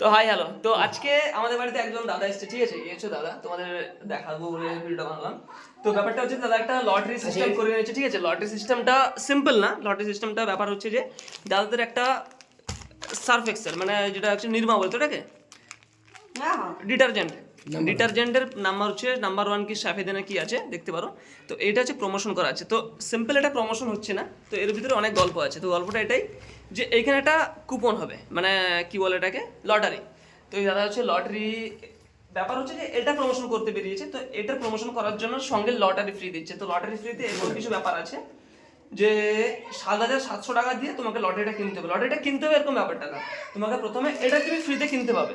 তো hi hello তো আজকে আমাদের বাড়িতে একজন দাদা এসেছে ঠিক আছে? এই দাদা তোমাদের দেখাবো বলে ভিডিওটা বানালাম। তো ব্যাপারটা হচ্ছে দাদা একটা লটারি সিস্টেম করে নিয়েছে ঠিক আছে? লটারি সিস্টেমটা সিম্পল না। লটারি সিস্টেমটা ব্যাপার হচ্ছে যে দাদাদের একটা সার্ফ এক্সেল মানে যেটা হচ্ছে নির্মা বলতো ওটাকে ডিটারজেন্ট ডিটারজেন্টের নাম্বার হচ্ছে নাম্বার ওয়ান কি সাফেদানা কি আছে, দেখতে পারো। তো এটা হচ্ছে প্রমোশন করা আছে। তো সিম্পল এটা প্রমোশন হচ্ছে না। তো এর ভিতরে অনেক গল্প আছে। তো গল্পটা এটাই যে এইখানে একটা কুপন হবে। মানে কি বলে এটাকে? লটারি তো এই দাদা হচ্ছে লটারি ব্যাপার হচ্ছে যে এটা প্রমোশন করতে বেরিয়েছে। তো এটা প্রমোশন করার জন্য সঙ্গে লটারি ফ্রি দিচ্ছে। তো লটারি ফ্রিতে এরকম কিছু ব্যাপার আছে যে সাত হাজার সাতশো টাকা দিয়ে তোমাকে লটারিটা কিনতে হবে। লটারিটা কিনতে হবে এরকম ব্যাপারটা না। তোমাকে প্রথমে এটা তুমি ফ্রিতে কিনতে পাবে।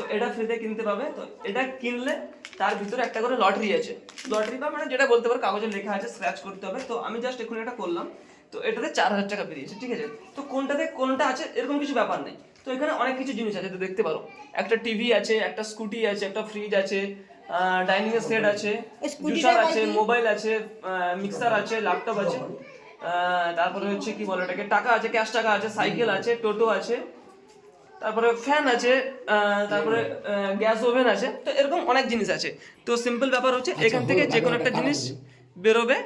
তো এটা ফ্রিতে কিনতে পাবে। তো এটা কিনলে তার ভিতরে একটা করে লটারি আছে। লটারি বা মানে যেটা বলতে পারো কাগজে লেখা আছে স্ক্র্যাচ করতে হবে। তো আমি জাস্ট এখন এটা করলাম। তো এটাতে চার হাজার টাকা বেরিয়েছে ঠিক আছে? তো কোনটাতে কোনটা আছে এরকম কিছু ব্যাপার নেই। তো এখানে অনেক কিছু জিনিস আছে তো দেখতে পারো। একটা টিভি আছে একটা স্কুটি আছে একটা ফ্রিজ আছে ডাইনিং এর সেট আছে জুসার আছে মোবাইল আছে মিক্সার আছে ল্যাপটপ আছে। তারপরে হচ্ছে কি বলে এটাকে টাকা আছে ক্যাশ টাকা আছে সাইকেল আছে টোটো আছে। তারপরে ফ্যান আছে তারপরে গ্যাস ওভেন আছে। তো এরকম অনেক জিনিস আছে। তো সিম্পল ব্যাপার হচ্ছে এখান থেকে যে কোনো একটা জিনিস বেরোবে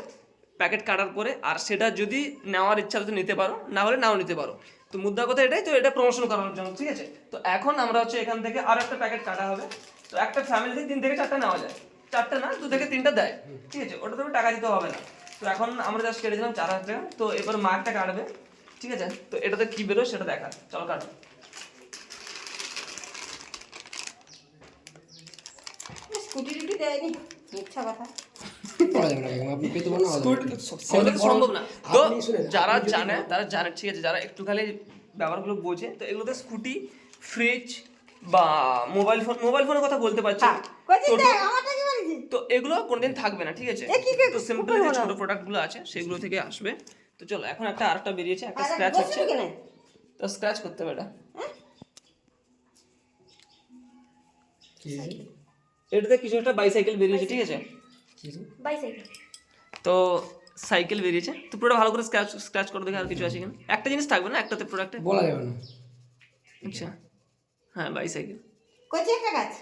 প্যাকেট কাটার পরে আর সেটা যদি নেওয়ার ইচ্ছা তো নিতে পারো না হলে নাও নিতে পারো। তো মুদ্রা কথা এটাই তো এটা প্রমোশন করানোর জন্য ঠিক আছে? তো এখন আমরা হচ্ছে এখান থেকে আর একটা প্যাকেট কাটা হবে। তো একটা ফ্যামিলিতে তিন থেকে চারটা নেওয়া যায়। চারটা না দু থেকে তিনটা দেয় ঠিক আছে? ওটা তুমি টাকা দিতে হবে না। তো এখন আমরা জাস্ট কেটে দিলাম চার হাজার টাকা। তো এবার মার্কটা কাটবে ঠিক আছে? তো এটাতে কি বেরোয় সেটা দেখা চলো কাটো। স্কুটি টুটি দেয়নি? মিথ্যা কথা। যারা জানে তারা জানে ঠিক আছে যারা একটু খালি ব্যাপারগুলো বোঝে তো এগুলোতে স্কুটি ফ্রিজ বা মোবাইল ফোন মোবাইল ফোনের কথা বলতে পারছি। হ্যাঁ? তো এগুলো কোনোদিন থাকবে না ঠিক আছে। এ কি কি তো সিম্পল যে? ছোট প্রোডাক্টগুলো আছে সেগুলো থেকে আসবে। তো চলো এখন একটা আরেকটা বেরিয়েছে একটা স্ক্র্যাচ হচ্ছে। তো স্ক্র্যাচ করতে হবে এটা। কি হয়েছে? এটাতে কিছু একটা বাইসাইকেল বেরিয়েছে ঠিক আছে? বাইসাইকেল। তো সাইকেল বেরিয়েছে। তো পুরোটা ভালো করে স্ক্র্যাচ স্ক্র্যাচ করে দেখে আর কিছু আছে কিনা। একটা জিনিস থাকবে না? একটাতে প্রোডাক্টে বলা যাবে না। আচ্ছা। হ্যাঁ বাইসাইকেল কোচে একটা গাছ।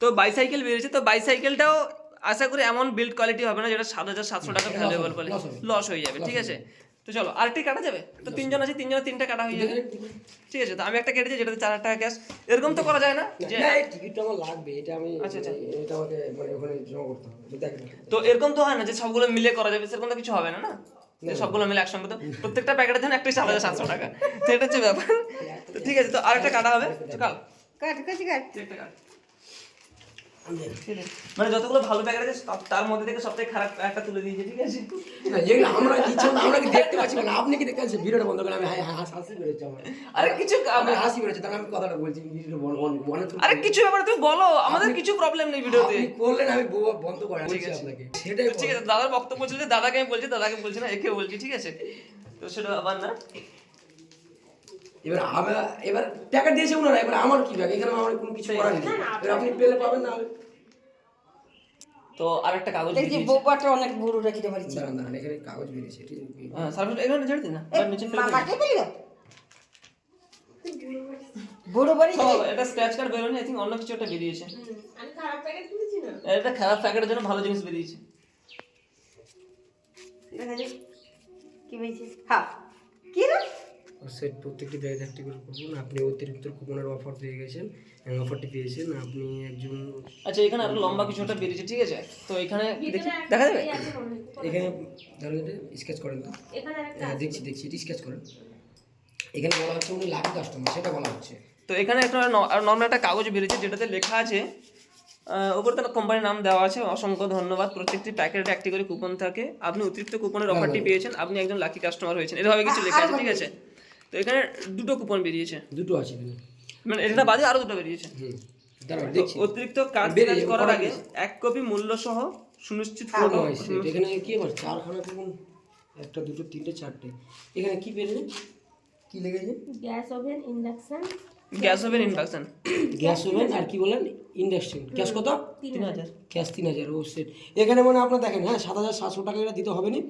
তো বাইসাইকেল বেরিয়েছে। তো বাইসাইকেলটাও আশা করি এমন বিল্ড কোয়ালিটি হবে না যেটা সাত হাজার সাতশো টাকা loss ভ্যালুয়েবল বলে লস হয়ে যাবে ঠিক আছে? তো চলো আরেকটি কাটা যাবে? তো তিনজন আছে তিনজনের তিনটা কাটা হয়ে যাবে। ঠিক আছে তো আমি একটা কেটেছি যেটাতে চার হাজার টাকা ক্যাশ এরকম তো করা যায় না যে টিকিটটা আমার লাগবে এটা আমি আচ্ছা, আচ্ছা। এটা আমাকে মানে ওখানে জমা করতে হবে তো এরকম তো হয় না যে সবগুলো মিলে করা যাবে সেরকম তো কিছু হবে না না? সবগুলো মিলে একসঙ্গে তো প্রত্যেকটা প্যাকেটের জন্য একটাই সাত হাজার সাতশো টাকা। তো এটা হচ্ছে ব্যাপার। তো ঠিক আছে তো আরেকটা কাটা হবে। কাল কাট, কাট। একটা কাট। মানে যতগুলো ভালো প্যাকেট আছে তার মধ্যে থেকে সবথেকে খারাপ একটা তুলে দিয়েছে ঠিক আছে? না, যেগুলো আমরা মতো আমরা কি দেখতে পাচ্ছি না আপনি কি দেখতে পাচ্ছেন? ভিডিওটা বন্ধ করে আমি হাসি বেরোচ্ছে আমার। আরে কিছু আমি হাসি বেরোচ্ছে তাহলে আমি কথাটা বলছি ভিডিওটা মনে আরে কিছু ব্যাপার তুমি বলো আমাদের কিছু প্রবলেম নেই ভিডিওতে। আপনি করলেন আমি বন্ধ করে ঠিক আছে। আপনাকে। সেটাই ঠিক আছে দাদার বক্তব্য ছিল যে দাদাকে আমি বলছি দাদাকে বলছি না একে বলছি ঠিক আছে? তো সেটা আবার না? এবার আমরা এবার টাকা দিয়েছে ওনারা এবার আমার কি ব্যাগ এখানে আমার কোনো কিছু করার নেই। এবার আপনি পেলে পাবেন না তো আরেকটা কাগজ এই যে বেরিয়েছে। বউবাটা অনেক বুড়ো রেখে দাঁড়ান দাঁড়ান এখানে কাগজ বেরিয়েছে ঠিক আছে। হ্যাঁ সার্ভিস এখানে ছেড়ে দিন না নিচে ফেলে পেলি বুড়ো বাড়ি এটা স্ক্র্যাচ কার্ড বেরোনি আই থিঙ্ক অন্য কিছু একটা বেরিয়েছে। এটা খারাপ প্যাকেটের জন্য ভালো জিনিস বেরিয়েছে। দেখা যাক। কি বলছিস হ্যাঁ। কি রে? সেট প্রত্যেকটি ব্যাগ একটি করে কুপন আপনি অতিরিক্ত কুপনের অফার পেয়ে গেছেন অফারটি পেয়েছেন। আপনি একজন আচ্ছা এখানে আরও লম্বা কিছু একটা বেরিয়েছে ঠিক আছে? তো এখানে দেখি। দেখা যাবে? এখানে ধরুন স্কেচ করেন তো। হ্যাঁ দেখছি দেখছি এটি স্কেচ করেন। এখানে বলা হচ্ছে উনি লাকি কাস্টমার সেটা বলা হচ্ছে। তো এখানে একটা নর্মাল একটা কাগজ বেরিয়েছে যেটাতে লেখা আছে ওপরে তার কোম্পানির নাম দেওয়া আছে। অসংখ্য ধন্যবাদ প্রত্যেকটি প্যাকেটে একটি করে কুপন থাকে। আপনি অতিরিক্ত কুপনের অফারটি পেয়েছেন আপনি একজন লাকি কাস্টমার হয়েছেন। এভাবে কিছু লেখা আছে ঠিক আছে? তো এখানে দুটো কুপন বেরিয়েছে। দুটো আছে মানে এটা বাদে আরও দুটো বেরিয়েছে। হুম অতিরিক্ত কাজ কাজ করার আগে এক কপি মূল্য সহ সুনিশ্চিত হয় এখানে কি আবার চারখানা কুপন একটা দুটো তিনটে চারটে। এখানে কি পেরেছে কি লেগেছে? Gas oven induction gas oven induction gas oven আর কি বলেন ইন্ডাকশন গ্যাস কত? তিন হাজার। ক্যাশ তিন হাজার ও সেট এখানে মানে আপনার দেখেন হ্যাঁ সাত হাজার সাতশো টাকা এটা দিতে হবে না।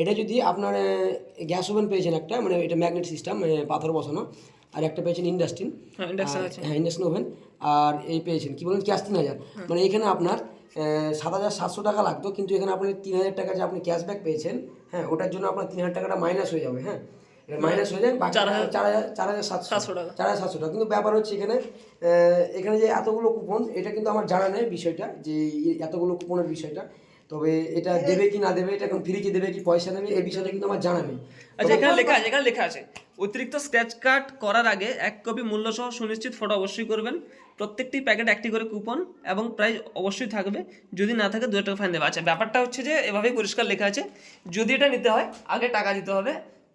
এটা যদি আপনার গ্যাস ওভেন পেয়েছেন একটা মানে এটা ম্যাগনেট সিস্টেম পাথর বসানো আর একটা পেয়েছেন ইন্ডাস্ট্রিন হ্যাঁ আছে। হ্যাঁ ওভেন। আর এই পেয়েছেন কি বলেন ক্যাশ তিন হাজার। মানে এখানে আপনার সাত হাজার সাতশো টাকা লাগতো কিন্তু এখানে আপনি তিন হাজার টাকা যে আপনি ক্যাশব্যাক পেয়েছেন হ্যাঁ ওটার জন্য আপনার তিন হাজার টাকাটা মাইনাস হয়ে যাবে হ্যাঁ। মাইনাস হয়ে যায় বাকি চার হাজার চার হাজার সাতশো। সাতশো টাকা। চার হাজার সাতশো টাকা। কিন্তু ব্যাপার হচ্ছে এখানে এখানে যে এতগুলো কুপন এটা কিন্তু আমার জানা নেই বিষয়টা যে এতগুলো কুপনের বিষয়টা। তবে এটা দেবে কি না দেবে এটা এখন ফ্রিতে দেবে কি পয়সা দেবে এই বিষয়টা কিন্তু আমার জানা নেই। আচ্ছা এখানে লেখা আছে এখানে লেখা আছে অতিরিক্ত স্ক্র্যাচ কার্ড করার আগে এক কপি মূল্য সহ সুনিশ্চিত ফটো অবশ্যই করবেন। প্রত্যেকটি প্যাকেট একটি করে কুপন এবং প্রাইস অবশ্যই থাকবে। যদি না থাকে দু টাকা ফাইন দেবে। আচ্ছা ব্যাপারটা হচ্ছে যে এভাবেই পরিষ্কার লেখা আছে। যদি এটা নিতে হয় আগে টাকা দিতে হবে।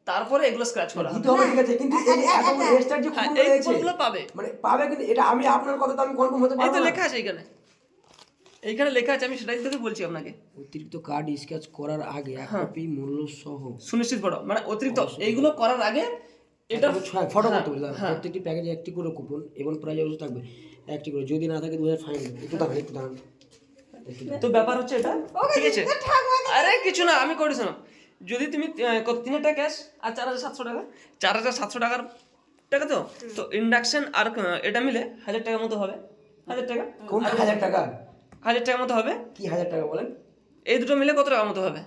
তারপরে এগুলো স্ক্র্যাচ করা হবে। দিতে হবে ঠিক আছে? কিন্তু এই যে এতগুলো যে হ্যাঁ রয়েছে, কুপনগুলো পাবে? মানে পাবে কিন্তু এটা আমি আপনার কথা তো আমি কনফার্ম হতে পারব তো না। লেখা আছে এখানে। এইখানে লেখা আছে আমি সেটাই তোকে বলছি আপনাকে। অতিরিক্ত কার্ড স্কেচ করার আগে এক কপি মূল্য সহ সুনিশ্চিত ফটো মানে অতিরিক্ত এইগুলো করার আগে এটা ফটো করতে দাঁড়ান। প্রত্যেকটি প্যাকেজে একটি করে কুপন এবং প্রাইজ অবশ্যই থাকবে। একটি করে যদি না থাকে দু হাজার ফাইন একটু দাঁড়ান একটু দাঁড়ান তো ব্যাপার হচ্ছে এটা? ঠিক আছে? আরে কিছু না আমি করেছি না যদি তুমি কত তিন হাজার টাকা ক্যাশ আর চার হাজার সাতশো টাকা? চার হাজার সাতশো টাকার টাকা তো? তো ইন্ডাকশন আর এটা মিলে হাজার টাকার মতো হবে। হাজার টাকা? কোন হাজার টাকা? হাজার টাকার মতো হবে। কি হাজার টাকা বলেন? এই দুটো মিলে কত টাকার মতো হবে?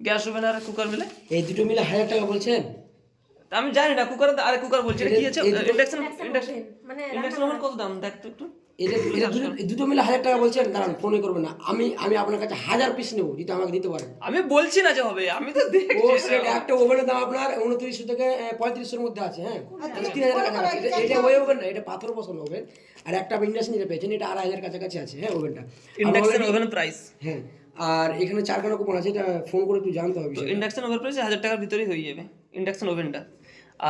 গ্যাস ওভেন আর কুকার মিলে? এই দুটো মিলে হাজার টাকা বলছেন? তা আমি জানি না কুকার আর কুকার বলছি এটা কি আছে? ইন্ডাকশন ইন্ডাকশন মানে ইন্ডাকশন ওভেন কত দাম? দেখ তো একটু। এটা এটা দুটো- মিলে হাজার টাকা বলছেন দাঁড়ান ফোনে করবেন না। আমি আমি আপনার কাছে হাজার পিস নেব যদি আমাকে দিতে পারেন। আমি বলছি না যে হবে আমি তো দেখছি। একটা ওভেনের দাম আপনার উনত্রিশশো থেকে পঁয়ত্রিশশোর মধ্যে আছে হ্যাঁ? তিন হাজার টাকা আছে। এটা- এটা ওই ওভেন না এটা পাথর বসানো ওভেন আর একটা ইন্ডাকশন যেটা পেয়েছেন এটা আড়াই হাজার কাছাকাছি আছে হ্যাঁ ওভেনটা ইন্ডাকশন ওভেন প্রাইস হ্যাঁ। আর এখানে চারখানা কুপন আছে এটা ফোন করে একটু জানতে হবে ইন্ডাকশন ওভেন প্রাইস হাজার টাকার ভিতরেই হয়ে যাবে ইন্ডাকশন ওভেনটা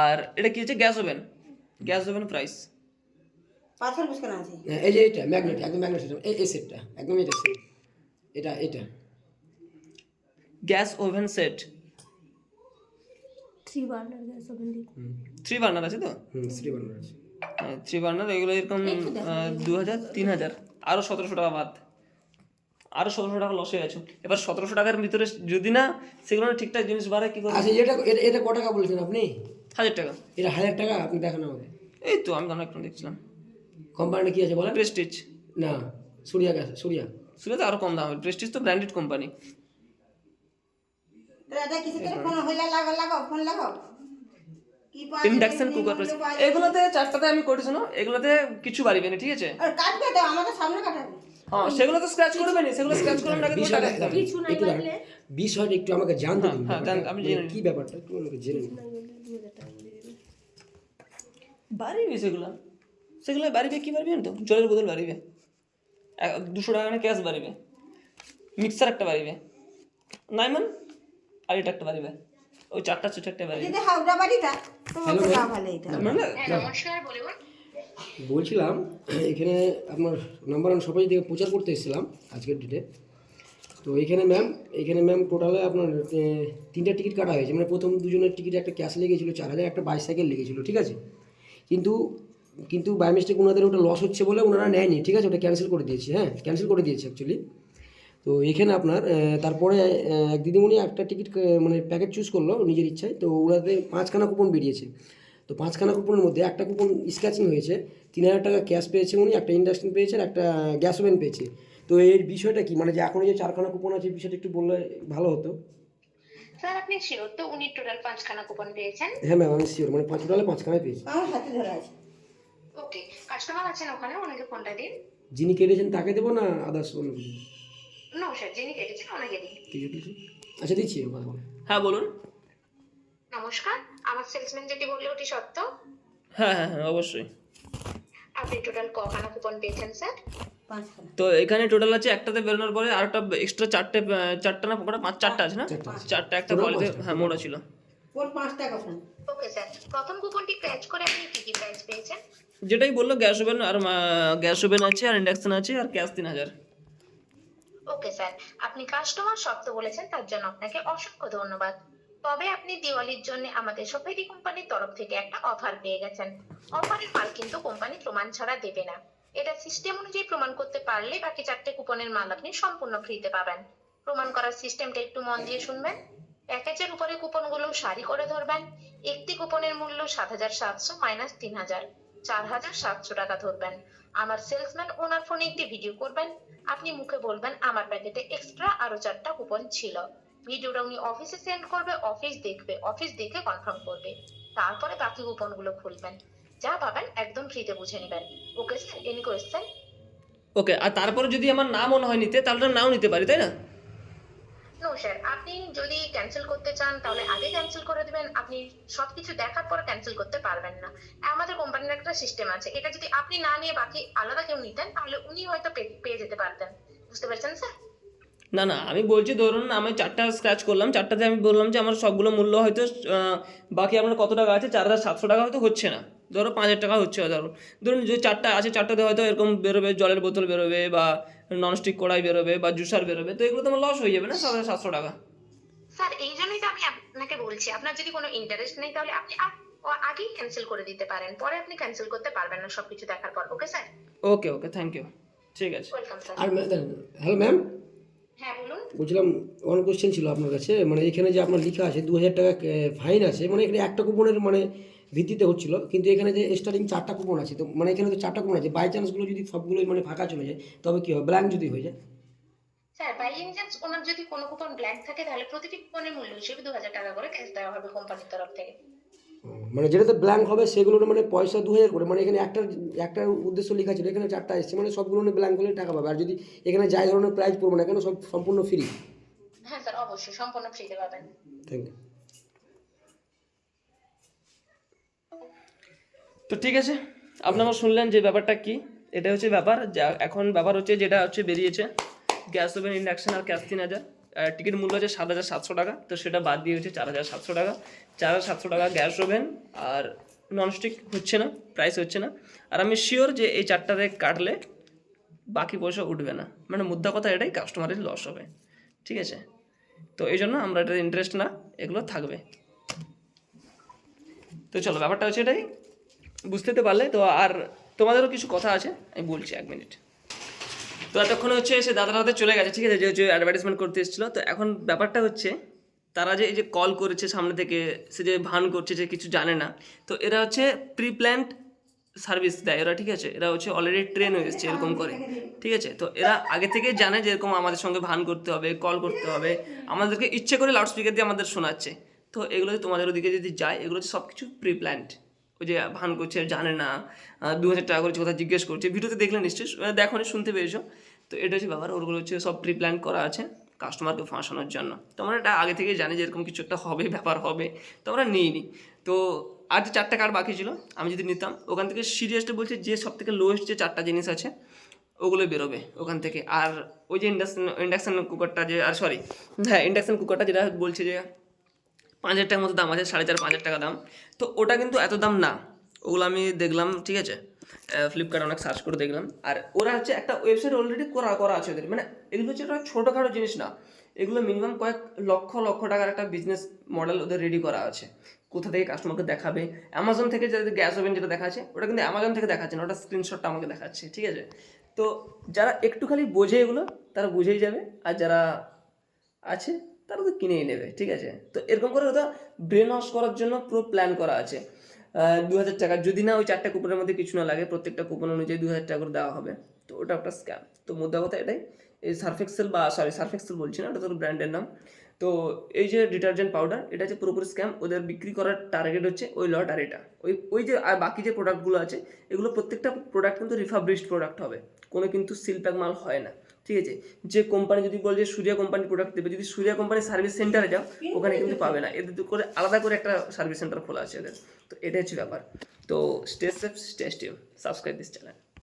আর এটা কি হচ্ছে gas oven gas oven price পাথর বসানো আছে। হ্যাঁ, এই যে এটা ম্যাগনেট একদম ম্যাগনেট সিস্টেম এই এই সেটটা একদম এটা সেট এটা এটা। Gas oven set. Three burner gas oven three burner আছে তো? হুম শ্রী বানার আছে। থ্রি বার্নার এগুলো এরকম দু হাজার তিন হাজার আরও সতেরোশো টাকা বাদ। আরও সতেরোশো টাকা লস হয়ে গেছে। এবার সতেরোশো টাকার ভিতরে যদি না সেগুলো না ঠিকঠাক জিনিস বাড়ে কী করে আচ্ছা এটা এটা ক টাকা বলছেন আপনি? হাজার টাকা। এটা হাজার টাকা আপনি দেখান আমাকে। এই তো আমি একটু দেখছিলাম। কোম্পানিটা কি আছে বলেন? প্রেস্টিজ না সূর্যা গ্যাস সূর্যা। শুনেতে আরও কম দাম হবে প্রেস্টিজ তো ব্র্যান্ডেড কোম্পানি ইন্ডাকশন কুকার এগুলোতে চারটাতে আমি করেছি না এগুলোতে কিছু বাড়িবে না ঠিক আছে? আর কাটবে তো আমাদের সামনে কাটাবে। হ্যাঁ সেগুলো তো স্ক্র্যাচ করবে না সেগুলো স্ক্র্যাচ টাকা কিছু একটু বিষয়টা একটু আমাকে জানতে দিন হ্যাঁ, জান- আমি জেনে মানে কি ব্যাপারটা? একটু আমাকে জেনে নিন। দু হাজার সেগুলো বাড়িবে কি বাড়িবে তো? জলের বোতল বাড়িবে। দুশো টাকা ক্যাশ বাড়িবে। মিক্সার একটা বাড়িবে। নাইমান আর এটা একটা বাড়িবে। ওই চারটা ছোট একটা বাড়িবে। যদি হাওড়া বাড়িটা? তোমার তো না ভালো এটা। মানে বলছিলাম এখানে আপনার নাম্বার ওয়ান সবাই থেকে প্রচার করতে এসেছিলাম আজকের ডেটে তো এখানে ম্যাম এখানে ম্যাম টোটালে আপনার তিনটা টিকিট কাটা হয়েছে। মানে প্রথম দুজনের টিকিটে একটা ক্যাশ লেগেছিলো চার হাজার একটা বাইসাইকেল লেগেছিলো ঠিক আছে? কিন্তু কিন্তু বাই মিস্টেক ওনাদের ওটা লস হচ্ছে বলে ওনারা নেয়নি ঠিক আছে? ওটা ক্যান্সেল করে দিয়েছে হ্যাঁ ক্যান্সেল করে দিয়েছে অ্যাকচুয়ালি তো এখানে আপনার তারপরে এক দিদিমণি একটা টিকিট মানে প্যাকেট চুজ করল নিজের ইচ্ছায় তো ওনাদের পাঁচখানা কুপন বেরিয়েছে। তো পাঁচখানা কুপনের মধ্যে একটা কুপন স্ক্র্যাচিং হয়েছে তিন হাজার টাকা ক্যাশ পেয়েছে উনি একটা ইন্ডাকশন পেয়েছেন একটা গ্যাস ওভেন পেয়েছে। তো এর বিষয়টা কি? মানে যে এখন যে চারখানা কুপন আছে বিষয়টা একটু বললে ভালো হতো। স্যার আপনি শিওর তো উনি টোটাল পাঁচখানা কুপন পেয়েছেন। হ্যাঁ ম্যাম আমি শিওর মানে পাঁচ টোটালে পাঁচখানা পেয়েছি। আমার হাতে ধরা আছে। ওকে কাস্টমার আছেন ওখানে ওনাকে ফোনটা দিন। যিনি কেটেছেন তাকে দেবো না আদার্স কিছু নো স্যার যিনি কেটেছেন ওনাকে দিন। ঠিক আছে আচ্ছা দিচ্ছি হ্যাঁ বলুন। নমস্কার আমার সেলসম্যান যেটি বলল ওটি সত্য? হ্যাঁ হ্যাঁ হ্যাঁ অবশ্যই। আপনি টোটাল কখানা কুপন পেয়েছেন স্যার তো এখানে টোটাল আছে একটাতে বেরোনোর পরে আর একটা এক্সট্রা চারটে চারটা না পকোড়া পাঁচ চারটা আছে না? চারটা একটা পুরো হ্যাঁ মোড়া ছিল। ওর পাঁচটা কথা ওকে স্যার প্রথম কুপনটি ক্র্যাচ করে আপনি কি কি প্রাইস পেয়েছেন? যেটাই বলল গ্যাস ওভেন আর গ্যাস ওভেন আছে আর ইন্ডাকশন আছে আর ক্যাশ তিন হাজার। ওকে স্যার, আপনি কাস্টমার সত্য বলেছেন, তার জন্য আপনাকে অসংখ্য ধন্যবাদ। তবে আপনি দিওয়ালির জন্য আমাদের সোফেরি কোম্পানির তরফ থেকে একটা অফার পেয়ে গেছেন। অফারের মাল কিন্তু কোম্পানি প্রমাণ ছাড়া দেবে না। এটা সিস্টেম অনুযায়ী প্রমাণ করতে পারলে বাকি চারটে কুপনের মাল আপনি সম্পূর্ণ ফ্রিতে পাবেন। প্রমাণ করার সিস্টেমটা একটু মন দিয়ে শুনবেন। প্যাকেজের উপরে কুপনগুলো সারি করে ধরবেন। একটি কুপনের মূল্য সাত হাজার সাতশো মাইনাস তিন হাজার। চার হাজার সাতশো টাকা ধরবেন। আমার সেলসম্যান ওনার ফোনে একটি ভিডিও করবেন। আপনি মুখে বলবেন, আমার প্যাকেটে এক্সট্রা আরও চারটা কুপন ছিল। ভিডিওটা উনি অফিসে সেন্ড করবে অফিস দেখবে অফিস দেখে কনফার্ম করবে। তারপরে বাকি কুপনগুলো খুলবেন। যা পাবেন একদম ফ্রিতে বুঝে নেবেন। Okay sir any question okay আর তারপরে যদি আমার না মনে হয় নিতে, তাহলে নাও নিতে পারি, তাই না? নো স্যার, আপনি যদি ক্যান্সেল করতে চান, তাহলে আগে ক্যান্সেল করে দিবেন। আপনি সবকিছু দেখার পর ক্যান্সেল করতে পারবেন না। আমাদের কোম্পানির একটা সিস্টেম আছে। এটা যদি আপনি না নিয়ে বাকি আলাদা কেউ নিতেন, তাহলে উনি হয়তো পেয়ে যেতে পারতেন। বুঝতে পারছেন, স্যার? না না আমি বলছি ধরুন আমি চারটা স্ক্র্যাচ করলাম চারটাতে আমি বললাম যে আমার সবগুলো মূল্য হয়তো বাকি আপনার কত টাকা আছে? চার হাজার সাতশো টাকা হয়তো হচ্ছে না। ধরো পাঁচ হাজার টাকা হচ্ছে ধরো ধরুন যে চারটা আছে চারটাতে হয়তো এরকম বেরোবে জলের বোতল বেরোবে বা ননস্টিক কড়াই বেরোবে বা জুসার বেরোবে তো এগুলো তো আমার লস হয়ে যাবে না সাত হাজার সাতশো টাকা? স্যার এই জন্যই তো আমি আপনাকে বলছি আপনার যদি কোনো ইন্টারেস্ট নেই তাহলে আপনি ও- আগেই ক্যান্সেল করে দিতে পারেন পরে আপনি ক্যান্সেল করতে পারবেন না সবকিছু দেখার পর okay sir? Okay okay thank you ঠিক আছে। ওয়েলকাম স্যার আর হ্যালো ম্যাম বলছিলাম ওয়ান কোশ্চেন ছিল আপনার কাছে মানে এখানে যে আপনার লেখা আছে দু হাজার টাকা ফাইন আছে মানে এখানে একটা কুপনের মানে ভিত্তিতে হচ্ছিল কিন্তু এখানে যে স্টার্টিং চারটা কুপন আছে তো মানে এখানে তো চারটা কুপন আছে বাই চান্সগুলো যদি সবগুলোই মানে ফাঁকা চলে যায় তবে কী হবে? ব্ল্যাঙ্ক যদি হয়ে যায়। স্যার বাই চান্স ওনার যদি কোনো কুপন ব্ল্যাঙ্ক থাকে তাহলে প্রতিটি কুপনের মূল্য হিসেবে দু হাজার টাকা করে ক্যাশ দেওয়া হবে কোম্পানির তরফ থেকে। মানে যেটাতে ব্ল্যাঙ্ক হবে সেগুলোর মানে পয়সা দু হাজার করে মানে এখানে একটা একটা উদ্দেশ্য লেখা ছিল এখানে চারটা এসছে মানে সবগুলো ব্ল্যাঙ্ক হলে টাকা পাবে। আর যদি এখানে যাই ধরনের প্রাইজ পড়বে না কেন সব সম্পূর্ণ ফ্রি হ্যাঁ স্যার অবশ্যই সম্পূর্ণ ফ্রিতে পাবেন। থ্যাংক ইউ তো ঠিক আছে আপনারা শুনলেন যে ব্যাপারটা কি এটা হচ্ছে ব্যাপার। যা এখন ব্যাপার হচ্ছে যেটা হচ্ছে বেরিয়েছে গ্যাস ওভেন ইন্ডাকশন আর গ্যাস তিন হাজার। টিকিট মূল্য হচ্ছে সাত হাজার সাতশো টাকা। তো সেটা বাদ দিয়ে হচ্ছে চার হাজার সাতশো টাকা। চার হাজার সাতশো টাকা গ্যাস ওভেন আর ননস্টিক হচ্ছে না প্রাইস হচ্ছে না। আর আমি শিওর যে এই চারটাতে কাটলে বাকি পয়সা উঠবে না। মানে মুদ্রা কথা এটাই কাস্টমারের লস হবে। ঠিক আছে? তো এই জন্য আমরা এটাতে ইন্টারেস্ট না, এগুলো থাকবে। তো চলো, ব্যাপারটা হচ্ছে এটাই। বুঝতে তো পারলে, তো আর তোমাদেরও কিছু কথা আছে? আমি বলছি এক মিনিট তো এতক্ষণ হচ্ছে সে দাদারা হাতে চলে গেছে, ঠিক আছে, যে হচ্ছে অ্যাডভার্টাইজমেন্ট করতে এসেছিল। তো এখন ব্যাপারটা হচ্ছে, তারা যে এই যে কল করেছে সামনে থেকে, সে যে ভান করছে যে কিছু জানে না। তো এরা হচ্ছে প্রি প্ল্যান্ড সার্ভিস দেয়, এরা, ঠিক আছে? এরা হচ্ছে অলরেডি ট্রেন হয়ে এসছে এরকম করে, ঠিক আছে? তো এরা আগে থেকে জানে যে এরকম আমাদের সঙ্গে ভান করতে হবে কল করতে হবে। আমাদেরকে ইচ্ছে করে লাউডস্পিকার দিয়ে আমাদের শোনাচ্ছে। তো এগুলো তোমাদের ওদিকে যদি যায়, এগুলো হচ্ছে সব কিছু প্রি প্ল্যান্ড ওই যে ভান করছে জানে না দু হাজার টাকা করে কথা জিজ্ঞেস করছে ভিডিওতে দেখলে নিশ্চয়ই দেখো নি, শুনতে পেয়েছ। তো এটা হচ্ছে ব্যাপার ওগুলো হচ্ছে সব প্রি প্ল্যান করা আছে কাস্টমারকে ফাঁসানোর জন্য। তো আমরা এটা আগে থেকেই জানি যে এরকম কিছু একটা হবে ব্যাপার হবে তো আমরা নিইনি। তো আর যে চারটা কার্ড বাকি ছিল আমি যদি নিতাম ওখান থেকে সিরিয়াসলি বলছে যে সব থেকে লোয়েস্ট যে চারটা জিনিস আছে ওগুলো বেরোবে ওখান থেকে। আর ওই যে ইন্ডাকশন ইন্ডাকশন কুকারটা যে আর সরি হ্যাঁ ইন্ডাকশান কুকারটা যেটা বলছে যে পাঁচ হাজার টাকার মতো দাম আছে, সাড়ে চার, পাঁচ হাজার টাকা দাম। তো ওটা কিন্তু এত দাম না। ওগুলো আমি দেখলাম, ঠিক আছে? ফ্লিপকার্ট অনেক সার্চ করে দেখলাম। আর ওরা হচ্ছে একটা ওয়েবসাইট অলরেডি করা করা আছে ওদের। মানে এগুলো হচ্ছে একটা ছোটোখাটো জিনিস না। এগুলো মিনিমাম কয়েক লক্ষ লক্ষ টাকার একটা বিজনেস মডেল ওদের রেডি করা আছে। কোথা থেকে কাস্টমারকে দেখাবে? অ্যামাজন থেকে যাদের গ্যাস ওভেন যেটা দেখাচ্ছে, ওটা কিন্তু অ্যামাজন থেকে দেখাচ্ছে না। ওটা স্ক্রিনশটটা আমাকে দেখাচ্ছে, ঠিক আছে? তো যারা একটু খালি বোঝে এগুলো, তারা বুঝেই যাবে। আর যারা আছে তারা তো কিনেই নেবে, ঠিক আছে? তো এরকম করে ওটা ব্রেন ওয়াশ করার জন্য পুরো প্ল্যান করা আছে। দু হাজার টাকা। যদি না ওই চারটা কুপনের মধ্যে কিছু না লাগে, প্রত্যেকটা কুপন অনুযায়ী দু হাজার টাকা করে দেওয়া হবে। তো ওটা একটা স্ক্যাম তো মুদ্রা কথা এটাই। এই সার্ফেক্সেল বা সরি সার্ফেক্সেল বলছি না, ওটা তোর ব্র্যান্ডের নাম। তো এই যে ডিটারজেন্ট পাউডার এটা হচ্ছে পুরোপুরি স্ক্যাম ওদের বিক্রি করার টার্গেট হচ্ছে ওই লট আর এটা ওই ওই যে, আর বাকি যে প্রোডাক্টগুলো আছে, এগুলো প্রত্যেকটা প্রোডাক্ট কিন্তু রিফাবলিশড প্রোডাক্ট হবে। কোনো কিন্তু প্যাক মাল হয় না। ঠিক আছে? যে কোম্পানি যদি বলে যে সূর্যা কোম্পানি প্রোডাক্ট দেবে, যদি সূর্যা কোম্পানির সার্ভিস সেন্টারে যাও, ওখানে কিন্তু পাবে না। এদের করে, আলাদা করে একটা সার্ভিস সেন্টার খোলা আছে এদের। তো এটাই হচ্ছে ব্যাপার। তো stay safe stay steam subscribe this channel